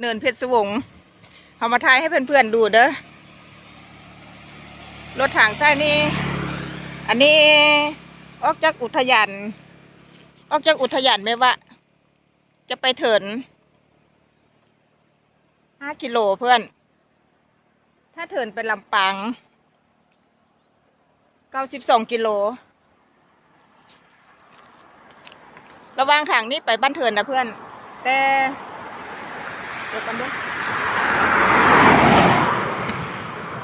เนินเพชรสวงเอามาทายให้เพื่อนๆดูเด้อรถถังไส้นี่ อันนี้ออกจากอุทยาน ออกจากอุทยานไหมวะจะไปเถินห้ากิโลเพื่อน ถ้าเถินไปลำปางเก้าสิบสองกิโล ระวางทางนี้ไปบ้านเถินนะเพื่อน แต่ เดี๋ยวกันดู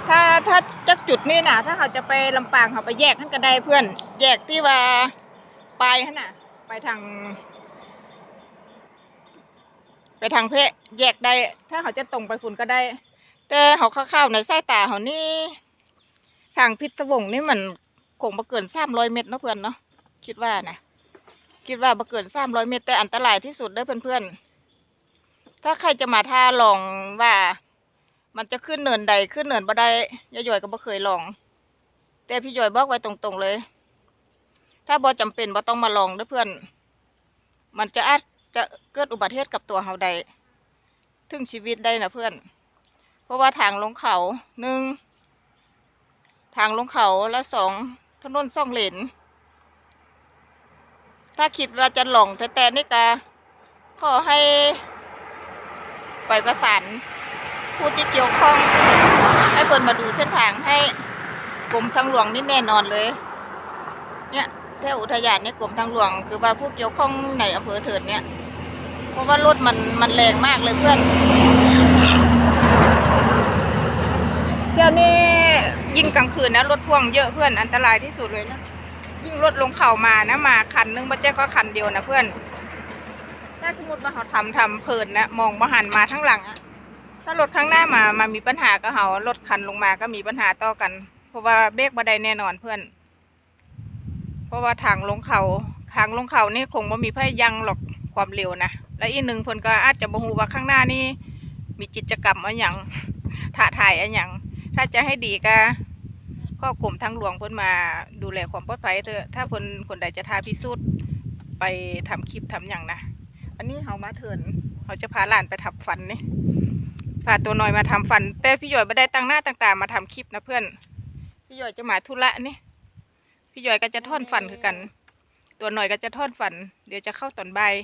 ถ้าถ้าจากจุดนี้นะถ้าเขาจะไปลำปางเขาไปแยกท่านก็ได้เพื่อน แยกที่ว่าไปท่านน่ะ ไปทาง ไปทางเพะแยกได้ ถ้าเขาจะตรงไปคุณก็ได้ แต่เขาเข้าวๆในสายตาเขานี่ทางพิษวงนี่มันคงมาเกินสามร้อยเมตรเนาะเพื่อนเนาะคิดว่านะคิดว่ามาเกินสามร้อยเมตรแต่อันตรายที่สุดเด้อเพื่อนๆ ถ้าใครจะมาท่าลองว่า มันจะขึ้นเนินใดขึ้นเนินบ่ได้ยายหยอยก็บ่เคยลอง แต่พี่ยอยบอกไว้ตรงๆเลย ถ้าบ่จำเป็นบ่ต้องมาลองด้อเพื่อน มันจะอาจจะเกิดอุบัติเหตุกับตัวเฮาได้ถึงชีวิตได้นะเพื่อน เพราะว่าทางลงเขาหนึ่งทางลงเขาและสองถนนซ่องเลนถ้าคิดว่าจะหลงแต่แต่นี่กะขอให้ ไปประสานผู้ที่เกี่ยวข้อง ให้เปิดมาดูเส้นทางให้กรมทางหลวงนี่แน่นอนเลย เนี่ยแถวอุทยานเนี่ยกรมทางหลวง คือว่าผู้เกี่ยวข้องในอำเภอเถิดเนี่ย เพราะว่ารถมันมันแรงมากเลยเพื่อนเที่ยวนี้ยิ่งกลางคืนนะรถพ่วงเยอะเพื่อนอันตรายที่สุดเลยนะยิ่งรถลงเข่ามานะมาคันนึงไม่ใช่ก็คันเดียวนะเพื่อน ถ้าสมมติว่าเขาทำทำเพลินนะมองมาหันมาทั้งหลังอะถ้ารถข้างหน้ามามามีปัญหาก็เขารถคันลงมาก็มีปัญหาต่อกัน เพราะว่าเบรกบัไดแน่นอนเพื่อน เพราะว่าทางลงเขาทางลงเขานี่คงไม่มีพยังหรอกความเร็วนะและอีกหนึ่งเพิ่นก็อาจจะบ่ฮู้ว่าข้างหน้านี่มีกิจกรรมอะไรอย่างถ่าถ่ายอะไรอย่างถ้าจะให้ดีก็ก็กรมทางหลวงเพิ่นมาดูแลความปลอดภัยเถอะถ้าเพิ่นคนใดจะทาพิสูจน์ไปทำคลิปทำอย่างนะ อันนี้เฮามาเถินเขาจะพาหลานไปทับฟันนี่พาตัวน้อยมาทำฟัน แต่พี่หยอยไม่ได้ตั้งหน้าตั้งตามาทำคลิปนะเพื่อน พี่หยอยจะมาธุระนี่ พี่หยอยก็จะท่อนฟันคือกัน ตัวหน่อยก็จะท่อนฟัน เดี๋ยวจะเข้าตอนบ่าย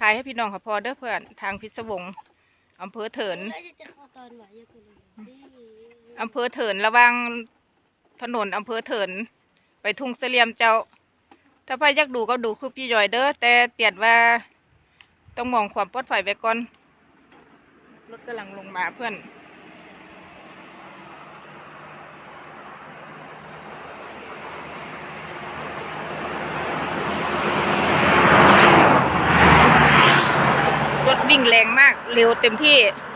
ทายให้พี่น้องเขาพอเด้อเพื่อน ทางพิศวงอำเภอเถินแล้วจะเข้าตอนไหนอย่ากูเลยสิอำเภอเถินระหว่างถนนอำเภอเถิน ไปทุ่งเสลียมเจ้า ถ้าใครอยากดูก็ดูคือพี่ยอยเด้อแต่เตียดว่า ต้องมองความปลอดภัยไว้ก่อน รถกำลังลงมาเพื่อน รถวิ่งแรงมาก เร็วเต็มที่